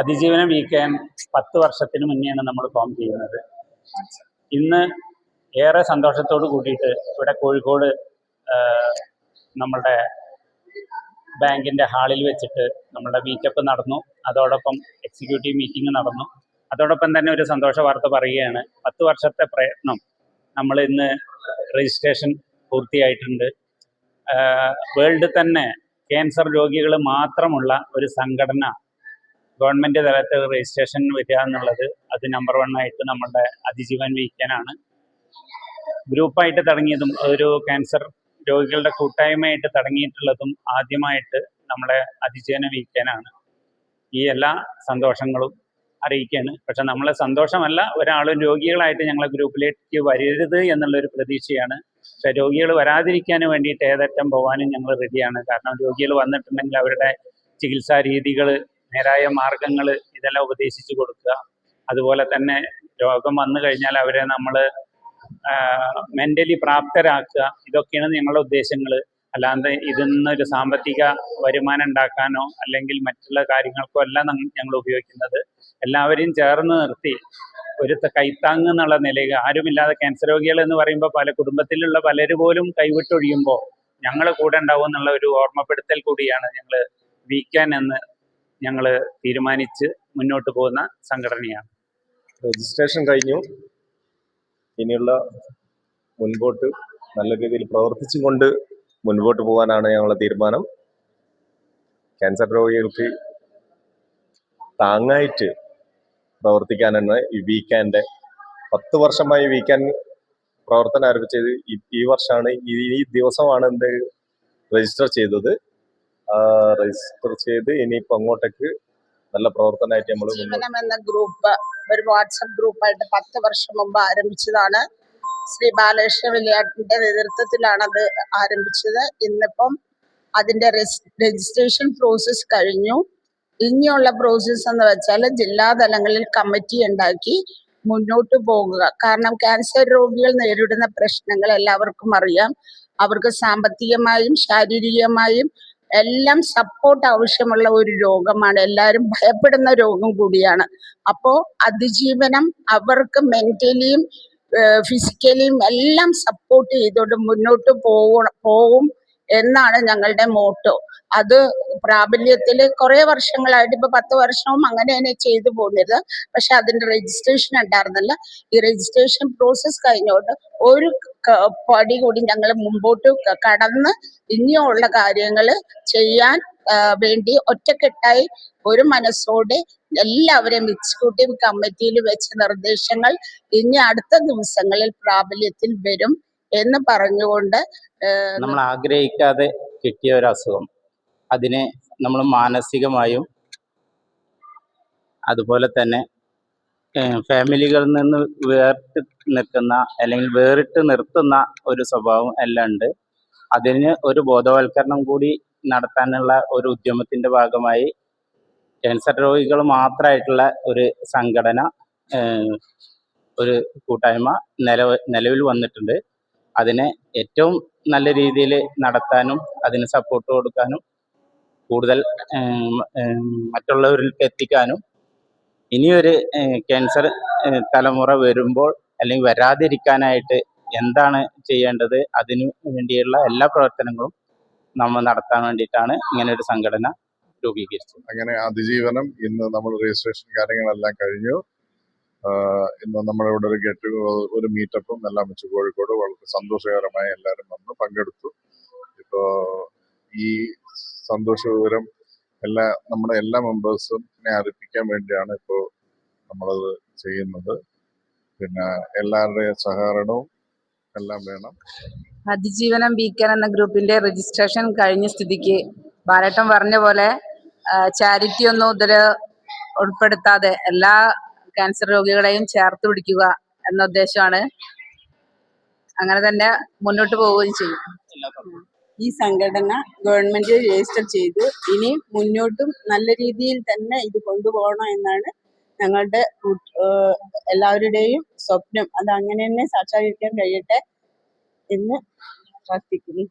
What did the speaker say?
അതിജീവനം വീക്കാൻ പത്ത് വർഷത്തിന് മുന്നെയാണ് നമ്മൾ ഫോം ചെയ്യുന്നത്. ഇന്ന് ഏറെ സന്തോഷത്തോട് കൂടിയിട്ട് ഇവിടെ കോഴിക്കോട് നമ്മളുടെ ബാങ്കിന്റെ ഹാളിൽ വെച്ചിട്ട് നമ്മളുടെ മീറ്റപ്പ് നടന്നു. അതോടൊപ്പം എക്സിക്യൂട്ടീവ് മീറ്റിംഗ് നടന്നു. അതോടൊപ്പം തന്നെ ഒരു സന്തോഷ വാർത്ത പറയുകയാണ്. പത്ത് വർഷത്തെ പ്രയത്നം നമ്മൾ ഇന്ന് രജിസ്ട്രേഷൻ പൂർത്തിയായിട്ടുണ്ട്. വേൾഡ് തന്നെ ക്യാൻസർ രോഗികൾ മാത്രമുള്ള ഒരു സംഘടന ഗവൺമെന്റ് തലത്തിൽ രജിസ്ട്രേഷൻ വരിക എന്നുള്ളത് അത് നമ്പർ വൺ ആയിട്ട് നമ്മളുടെ അതിജീവൻ വഹിക്കാനാണ്. ഗ്രൂപ്പായിട്ട് തുടങ്ങിയതും ഒരു ക്യാൻസർ രോഗികളുടെ കൂട്ടായ്മയായിട്ട് തുടങ്ങിയിട്ടുള്ളതും ആദ്യമായിട്ട് നമ്മളെ അതിജീവന വീക്കനാണ് ഈ എല്ലാ സന്തോഷങ്ങളും അറിയിക്കുകയാണ് പക്ഷെ നമ്മളെ സന്തോഷമല്ല ഒരാളും രോഗികളായിട്ട് ഞങ്ങളെ ഗ്രൂപ്പിലേക്ക് വരരുത് എന്നുള്ളൊരു പ്രതീക്ഷയാണ്. പക്ഷെ രോഗികൾ വരാതിരിക്കാൻ വേണ്ടിയിട്ട് ഏതറ്റം പോകാനും ഞങ്ങൾ റെഡിയാണ് കാരണം രോഗികൾ വന്നിട്ടുണ്ടെങ്കിൽ അവരുടെ ചികിത്സാ രീതികൾ നേരായ മാർഗങ്ങൾ ഇതെല്ലാം ഉപദേശിച്ചു കൊടുക്കുക. അതുപോലെ തന്നെ രോഗം വന്നു കഴിഞ്ഞാൽ അവരെ നമ്മൾ മെന്റലി പ്രാപ്തരാക്കുക. ഇതൊക്കെയാണ് ഞങ്ങളുടെ ഉദ്ദേശങ്ങൾ അല്ലാതെ ഇതിൽ നിന്നൊരു സാമ്പത്തിക വരുമാനം ഉണ്ടാക്കാനോ അല്ലെങ്കിൽ മറ്റുള്ള കാര്യങ്ങൾക്കോ അല്ല ഞങ്ങൾ ഉപയോഗിക്കുന്നത്. എല്ലാവരെയും ചേർന്ന് നിർത്തി ഒരു കൈത്താങ് എന്നുള്ള നിലയിൽ ആരുമില്ലാതെ ക്യാൻസർ രോഗികൾ എന്ന് പറയുമ്പോൾ പല കുടുംബത്തിലുള്ള പലര് പോലും കൈവിട്ടൊഴിയുമ്പോൾ ഞങ്ങൾ കൂടെ ഉണ്ടാവും എന്നുള്ള ഒരു ഓർമ്മപ്പെടുത്തൽ കൂടിയാണ് ഞങ്ങൾ വീക്കാൻ എന്ന് ഞങ്ങൾ തീരുമാനിച്ച് മുന്നോട്ട് പോകുന്ന സംഘടനയാണ്. രജിസ്ട്രേഷൻ കഴിഞ്ഞു. ഇനിയുള്ള മുൻപോട്ട് നല്ല രീതിയിൽ പ്രവർത്തിച്ചും കൊണ്ട് മുൻപോട്ട് പോകാനാണ് ഞങ്ങളുടെ തീരുമാനം. ക്യാൻസർ രോഗികൾക്ക് താങ്ങായിട്ട് പ്രവർത്തിക്കാനാണ് ഈ വീക്കാന്റെ പത്ത് വർഷമായി വീക്കാൻ പ്രവർത്തനം ആരംഭിച്ചത് ഈ- വർഷമാണ്. ഈ ദിവസമാണ് എന്ത് രജിസ്റ്റർ ചെയ്തത്. രജിസ്റ്റർ ചെയ്ത് ഇനിയിപ്പോൾ അങ്ങോട്ടേക്ക് നല്ല പ്രവർത്തനമായിട്ട് നമ്മൾ എന്ന ഗ്രൂപ്പ് ഒരു വാട്സപ്പ് ഗ്രൂപ്പായിട്ട് പത്ത് വർഷം മുമ്പ് ആരംഭിച്ചതാണ്. ശ്രീ ബാലകൃഷ്ണ വിലയാട്ടിന്റെ നേതൃത്വത്തിലാണ് അത് ആരംഭിച്ചത്. ഇന്നിപ്പം അതിന്റെ രജിസ്ട്രേഷൻ പ്രോസസ് കഴിഞ്ഞു. ഇനിയുള്ള പ്രോസസ്സ് എന്ന് വെച്ചാൽ ജില്ലാ തലങ്ങളിൽ കമ്മിറ്റി ഉണ്ടാക്കി മുന്നോട്ട് പോകുക. കാരണം ക്യാൻസർ രോഗികൾ നേരിടുന്ന പ്രശ്നങ്ങൾ എല്ലാവർക്കും അറിയാം. അവർക്ക് സാമ്പത്തികമായും ശാരീരികമായും എല്ലാം സപ്പോർട്ട് ആവശ്യമുള്ള ഒരു രോഗമാണ്. എല്ലാവരും ഭയപ്പെടുന്ന രോഗം കൂടിയാണ്. അപ്പോൾ അതിജീവനം അവർക്ക് മെന്റലിയും ഫിസിക്കലിയും എല്ലാം സപ്പോർട്ട് ചെയ്തുകൊണ്ട് മുന്നോട്ട് പോകണം പോകും എന്നാണ് ഞങ്ങളുടെ മോട്ടോ. അത് പ്രാബല്യത്തിൽ കുറെ വർഷങ്ങളായിട്ട് ഇപ്പൊ പത്ത് വർഷവും അങ്ങനെ തന്നെ ചെയ്തു പോകുന്നത് പക്ഷെ അതിന്റെ രജിസ്ട്രേഷൻ ഉണ്ടായിരുന്നില്ല. ഈ രജിസ്ട്രേഷൻ പ്രോസസ് കഴിഞ്ഞോട്ട് ഒരു പടി കൂടി ഞങ്ങൾ മുമ്പോട്ട് കടന്ന് ഇനിയുള്ള കാര്യങ്ങൾ ചെയ്യാൻ വേണ്ടി ഒറ്റക്കെട്ടായി ഒരു മനസ്സോടെ എല്ലാവരെയും എക്സിക്യൂട്ടീവ് കമ്മിറ്റിയിൽ വെച്ച നിർദ്ദേശങ്ങൾ ഇനി അടുത്ത ദിവസങ്ങളിൽ പ്രാബല്യത്തിൽ വരും. എന്ന് പറഞ്ഞുകൊണ്ട് നമ്മൾ ആഗ്രഹിക്കാതെ കിട്ടിയ ഒരു അസുഖം. അതിനെ നമ്മൾ മാനസികമായും അതുപോലെ തന്നെ ഫാമിലികളിൽ നിന്ന് വേറിട്ട് നിൽക്കുന്ന അല്ലെങ്കിൽ വേറിട്ട് നിർത്തുന്ന ഒരു സ്വഭാവം എല്ലാം ഉണ്ട്. അതിന് ഒരു ബോധവൽക്കരണം കൂടി നടത്താനുള്ള ഒരു ഉദ്യമത്തിന്റെ ഭാഗമായി ക്യാൻസർ രോഗികൾ മാത്രമായിട്ടുള്ള ഒരു സംഘടന ഒരു കൂട്ടായ്മ നിലവ് നിലവിൽ വന്നിട്ടുണ്ട്. അതിനെ ഏറ്റവും നല്ല രീതിയിൽ നടത്താനും അതിന് സപ്പോർട്ട് കൊടുക്കാനും കൂടുതൽ മറ്റുള്ളവരിലേക്ക് എത്തിക്കാനും ഇനിയൊരു ക്യാൻസർ തലമുറ വരുമ്പോൾ അല്ലെങ്കിൽ വരാതിരിക്കാനായിട്ട് എന്താണ് ചെയ്യേണ്ടത്? അതിനു വേണ്ടിയുള്ള എല്ലാ പ്രവർത്തനങ്ങളും നമ്മൾ നടത്താൻ വേണ്ടിയിട്ടാണ് ഇങ്ങനെ ഒരു സംഘടന രൂപീകരിച്ചത്. അങ്ങനെ അതിജീവനം ഇന്ന് നമ്മൾ രജിസ്ട്രേഷൻ കാര്യങ്ങളെല്ലാം കഴിഞ്ഞു. ആഹ് നമ്മുടെ നമ്മളിവിടെ ഒരു ഗെറ്റ് ഒരു മീറ്റപ്പും എല്ലാം വെച്ച് കോഴിക്കോട് വളരെ സന്തോഷകരമായി എല്ലാവരും വന്ന് പങ്കെടുത്തു. ഇപ്പോൾ ഈ സന്തോഷ വിവരം എല്ലാ നമ്മുടെ എല്ലാ മെമ്പേഴ്സിനെ അറിയിപ്പിക്കാൻ വേണ്ടിയാണ് ഇപ്പോൾ നമ്മളത് ചെയ്യുന്നത്. പിന്നെ എല്ലാവരുടെയും സഹകരണവും എല്ലാം വേണം. അതിജീവനം ബീക്കൻ എന്ന ഗ്രൂപ്പിന്റെ രജിസ്ട്രേഷൻ കഴിഞ്ഞ സ്ഥിതിക്ക് ബാലേട്ടൻ പറഞ്ഞ പോലെ ചാരിറ്റി ഒന്നും ഇതിൽ ഉൾപ്പെടുത്താതെ എല്ലാ ക്യാൻസർ രോഗികളെയും ചേർത്ത് പിടിക്കുക എന്ന ഉദ്ദേശമാണ്. അങ്ങനെ തന്നെ മുന്നോട്ട് പോവുകയും ചെയ്യും. ഈ സംഘടന ഗവൺമെന്റ് രജിസ്റ്റർ ചെയ്ത് ഇനി മുന്നോട്ടും നല്ല രീതിയിൽ തന്നെ ഇത് കൊണ്ടുപോകണം എന്നാണ് ഞങ്ങളുടെ എല്ലാവരുടെയും സ്വപ്നം. അത് അങ്ങനെ തന്നെ സാക്ഷാത്കരിക്കാൻ കഴിയട്ടെ എന്ന് പ്രാർത്ഥിക്കുന്നു.